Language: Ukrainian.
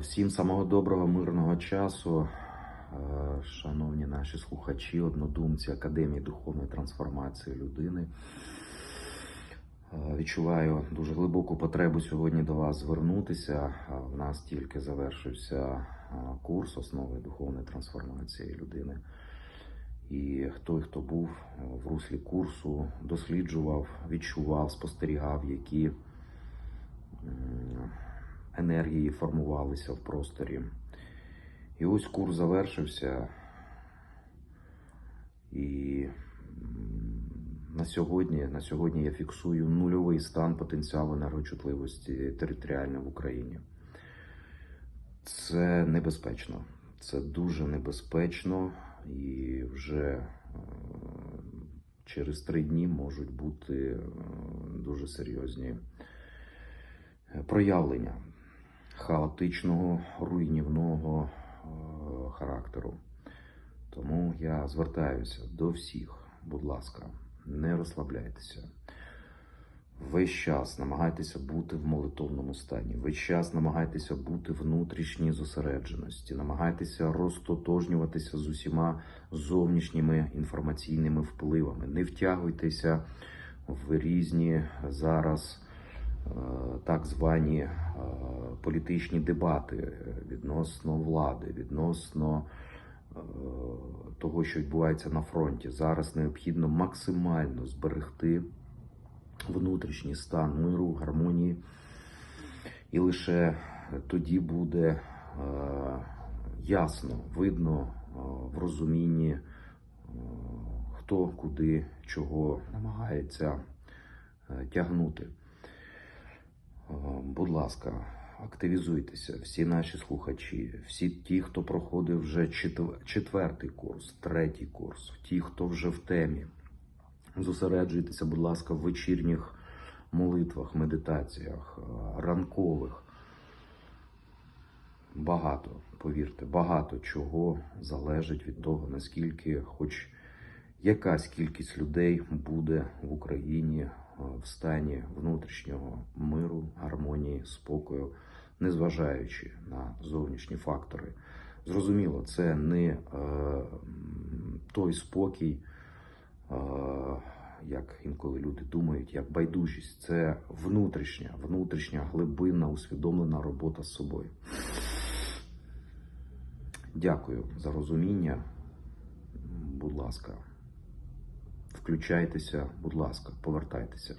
Всім самого доброго, мирного часу, Е, шановні наші слухачі, однодумці Академії духовної трансформації людини. Е, Відчуваю дуже глибоку потребу сьогодні до вас звернутися. В нас тільки завершився е, курс основи духовної трансформації людини. І той, хто був в руслі курсу, досліджував, відчував, спостерігав, які енергії формувалися в просторі. І ось курс завершився. І на сьогодні, на сьогодні я фіксую нульовий стан потенціалу енергочутливості територіально в Україні. Це небезпечно. Це дуже небезпечно, і вже е, через три дні можуть бути е, дуже серйозні е, проявлення хаотичного, руйнівного е, характеру. Тому я звертаюся до всіх, будь ласка, не розслабляйтеся. Весь час намагайтеся бути в молитовному стані, весь час намагайтеся бути внутрішній зосередженості, намагайтеся розтотожнюватися з усіма зовнішніми інформаційними впливами. Не втягуйтеся в різні зараз е, так звані політичні дебати відносно влади, відносно е, того, що відбувається на фронті. Зараз необхідно максимально зберегти внутрішній стан миру, гармонії, і лише тоді буде е, ясно, видно е, в розумінні, е, хто куди чого намагається е, тягнути. Е, Будь ласка, активізуйтеся, всі наші слухачі, всі ті, хто проходив вже четвертий курс, третій курс, ті, хто вже в темі. Зосереджуйтеся, будь ласка, в вечірніх молитвах, медитаціях, е, ранкових. Багато, повірте, багато чого залежить від того, наскільки, хоч якась кількість людей буде в Україні е, в стані внутрішнього миру, гармонії, спокою, незважаючи на зовнішні фактори. Зрозуміло, це не е, той спокій, е, як інколи люди думають, як байдужість. Це внутрішня, внутрішня глибинна, усвідомлена робота з собою. Дякую за розуміння. Будь ласка, включайтеся, будь ласка, повертайтеся.